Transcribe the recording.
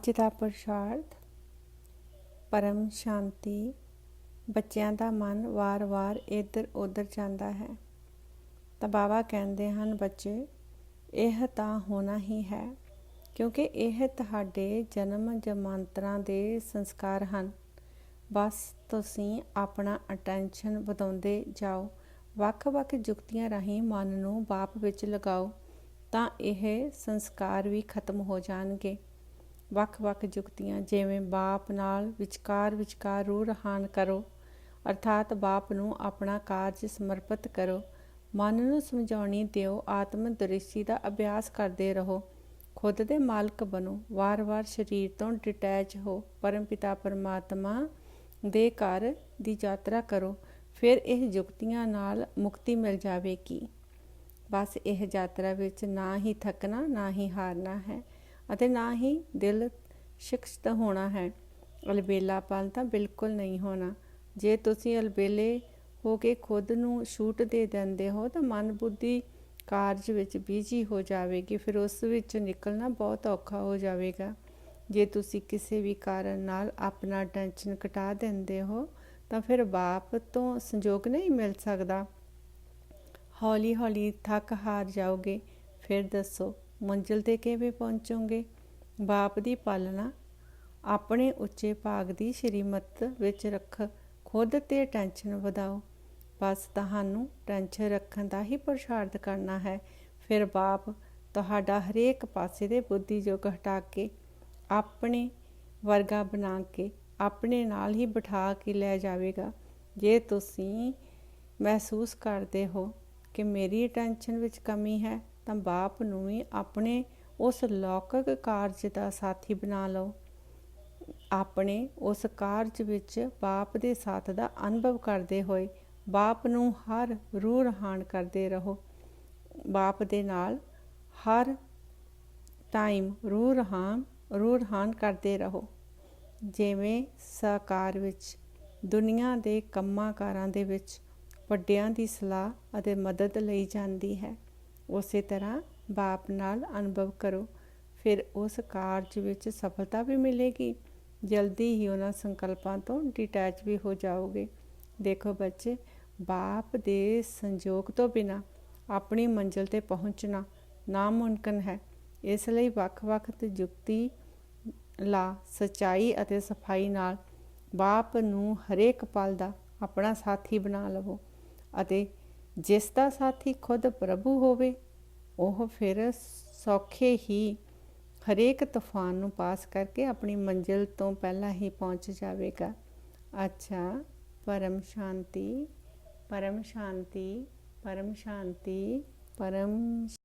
ਅੱਜ ਦਾ ਪ੍ਰਸ਼ਾਦ ਪਰਮ ਸ਼ਾਂਤੀ, ਬੱਚਿਆਂ ਦਾ ਮਨ ਵਾਰ-ਵਾਰ ਇੱਧਰ ਉੱਧਰ ਜਾਂਦਾ ਹੈ। ਤਾਂ ਬਾਬਾ ਕਹਿੰਦੇ ਹਨ, ਬੱਚੇ, ਇਹ ਤਾਂ ਹੋਣਾ ਹੀ ਹੈ, ਕਿਉਂਕਿ ਇਹ ਤੁਹਾਡੇ ਜਨਮ ਜਮਾਂਤਰਾਂ ਦੇ ਸੰਸਕਾਰ ਹਨ। ਬਸ ਤੁਸੀਂ ਆਪਣਾ ਅਟੈਂਸ਼ਨ ਵਧਾਉਂਦੇ ਜਾਓ, ਵੱਖ-ਵੱਖ ਜੁਗਤੀਆਂ ਰਾਹੀਂ ਮਨ ਨੂੰ ਬਾਪ ਵਿੱਚ ਲਗਾਓ, ਤਾਂ ਇਹ ਸੰਸਕਾਰ ਵੀ ਖਤਮ ਹੋ ਜਾਣਗੇ। ਵੱਖ-ਵੱਖ ਜੁਗਤੀਆਂ, ਜਿਵੇਂ ਬਾਪ ਨਾਲ ਵਿਚਕਾਰ ਵਿਚਕਾਰ ਰੂਹ ਰਹਾਨ ਕਰੋ, ਅਰਥਾਤ ਬਾਪ ਨੂੰ ਆਪਣਾ ਕਾਰਜ ਸਮਰਪਿਤ ਕਰੋ। ਮਨ ਨੂੰ ਸਮਝਾਉਣੀ ਦਿਓ, ਆਤਮ ਦ੍ਰਿਸ਼ਟੀ ਦਾ ਅਭਿਆਸ ਕਰਦੇ ਰਹੋ। ਖੁਦ ਦੇ ਮਾਲਕ ਬਣੋ, ਵਾਰ-ਵਾਰ ਸਰੀਰ ਤੋਂ ਡਿਟੈਚ ਹੋ, ਪਰਮਪਿਤਾ ਪਰਮਾਤਮਾ ਦੇ ਘਰ ਦੀ ਯਾਤਰਾ ਕਰੋ, ਫਿਰ ਇਹ ਜੁਗਤੀਆਂ ਨਾਲ ਮੁਕਤੀ ਮਿਲ ਜਾਵੇਗੀ। ਬਸ ਇਹ ਯਾਤਰਾ ਵਿੱਚ ਨਾ ਹੀ ਥੱਕਣਾ, ਨਾ ਹੀ ਹਾਰਨਾ ਹੈ। ਅਤੇ ਨਾ ਹੀ ਦਿਲ ਸ਼ਿਕਸ਼ਤ ਹੋਣਾ ਹੈ। ਅਲਬੇਲਾਪਨ ਤਾਂ ਬਿਲਕੁਲ ਨਹੀਂ ਹੋਣਾ। ਜੇ ਤੁਸੀਂ ਅਲਬੇਲੇ ਹੋ ਕੇ ਖੁਦ ਨੂੰ ਛੂਟ ਦੇ ਦਿੰਦੇ ਹੋ, ਤਾਂ ਮਨ ਬੁੱਧੀ ਕਾਰਜ ਵਿੱਚ ਬੀਜੀ ਹੋ ਜਾਵੇਗੀ। ਫਿਰ ਉਸ ਵਿੱਚ ਨਿਕਲਣਾ ਬਹੁਤ ਔਖਾ ਹੋ ਜਾਵੇਗਾ। ਜੇ ਤੁਸੀਂ ਕਿਸੇ ਵੀ ਕਾਰਨ ਨਾਲ ਆਪਣਾ ਟੈਨਸ਼ਨ ਘਟਾ ਦਿੰਦੇ ਹੋ, ਤਾਂ ਫਿਰ ਬਾਪ ਤੋਂ ਸੰਜੋਗ ਨਹੀਂ ਮਿਲ ਸਕਦਾ। ਹੌਲੀ ਹੌਲੀ ਥੱਕ ਹਾਰ ਜਾਓਗੇ। ਫਿਰ ਦੱਸੋ ਮੰਜ਼ਿਲ ਤੇ ਕਿਵੇਂ ਪਹੁੰਚੋਗੇ? ਬਾਪ ਦੀ ਪਾਲਣਾ ਆਪਣੇ ਉੱਚੇ ਭਾਗ ਦੀ ਸ਼੍ਰੀਮਤ ਵਿੱਚ ਰੱਖ, ਖੁਦ ਤੇ ਟੈਨਸ਼ਨ ਵਧਾਓ। ਬਸ ਤੁਹਾਨੂੰ ਟੈਨਸ਼ਨ ਰੱਖਣ ਦਾ ਹੀ ਪ੍ਰਸ਼ਾਰਤ ਕਰਨਾ ਹੈ। ਫਿਰ ਬਾਪ ਤੁਹਾਡਾ ਹਰੇਕ ਪਾਸੇ ਦੇ ਬੁੱਧੀ ਜੋ ਹਟਾ ਕੇ, ਆਪਣੇ ਵਰਗਾ ਬਣਾ ਕੇ, ਆਪਣੇ ਨਾਲ ਹੀ ਬਿਠਾ ਕੇ ਲੈ ਜਾਵੇਗਾ। ਜੇ ਤੁਸੀਂ ਮਹਿਸੂਸ ਕਰਦੇ ਹੋ ਕਿ ਮੇਰੀ ਟੈਨਸ਼ਨ ਵਿੱਚ ਕਮੀ ਹੈ ਤਾਂ ਬਾਪ ਨੂੰ ਵੀ ਆਪਣੇ ਉਸ ਲੌਕਿਕ ਕਾਰਜ ਦਾ ਸਾਥੀ ਬਣਾ ਲਓ। ਆਪਣੇ ਉਸ ਕਾਰਜ ਵਿੱਚ ਬਾਪ ਦੇ ਸਾਥ ਦਾ ਅਨੁਭਵ ਕਰਦੇ ਹੋਏ ਬਾਪ ਨੂੰ ਹਰ ਰੂਹ ਰਹਾਨ ਕਰਦੇ ਰਹੋ। ਬਾਪ ਦੇ ਨਾਲ ਹਰ ਟਾਈਮ ਰੂਹ ਰਹਾਨ ਰੂਹ ਰਹਾਨ ਕਰਦੇ ਰਹੋ। ਜਿਵੇਂ ਸਾਕਾਰ ਵਿੱਚ, ਦੁਨੀਆ ਦੇ ਕੰਮਾਂ ਕਾਰਾਂ ਦੇ ਵਿੱਚ ਵੱਡਿਆਂ ਦੀ ਸਲਾਹ ਅਤੇ ਮਦਦ ਲਈ ਜਾਂਦੀ ਹੈ। ਉਸੇ ਤਰ੍ਹਾਂ ਬਾਪ ਨਾਲ ਅਨੁਭਵ ਕਰੋ। ਫਿਰ ਉਸ ਕਾਰਜ ਵਿੱਚ ਸਫਲਤਾ ਵੀ ਮਿਲੇਗੀ। ਜਲਦੀ ਹੀ ਉਹਨਾਂ ਸੰਕਲਪਾਂ ਤੋਂ ਡਿਟੈਚ ਵੀ ਹੋ ਜਾਓਗੇ। ਦੇਖੋ ਬੱਚੇ, ਬਾਪ ਦੇ ਸੰਜੋਗ ਤੋਂ ਬਿਨਾ ਆਪਣੀ ਮੰਜ਼ਿਲ ਤੇ ਪਹੁੰਚਣਾ ਨਾਮੁਮਕਿਨ ਹੈ। ਇਸ ਲਈ ਵੱਖ-ਵੱਖ ਯੁਕਤੀ ਲਾ ਸਚਾਈ ਅਤੇ ਸਫ਼ਾਈ ਨਾਲ ਬਾਪ ਨੂੰ ਹਰੇਕ ਪਲ ਦਾ ਆਪਣਾ ਸਾਥੀ ਬਣਾ ਲਵੋ ਅਤੇ ਜਿਸ ਦਾ ਸਾਥੀ ਖੁਦ ਪ੍ਰਭੂ ਹੋਵੇ, ਉਹ ਫਿਰ ਸੌਖੇ ਹੀ ਹਰੇਕ ਤੂਫਾਨ ਨੂੰ ਪਾਸ ਕਰਕੇ ਆਪਣੀ ਮੰਜ਼ਿਲ ਤੋਂ ਪਹਿਲਾਂ ਹੀ ਪਹੁੰਚ ਜਾਵੇਗਾ। ਅੱਛਾ, ਪਰਮ ਸ਼ਾਂਤੀ ਪਰਮ ਸ਼ਾਂਤੀ ਪਰਮ ਸ਼ਾਂਤੀ, ਪਰਮ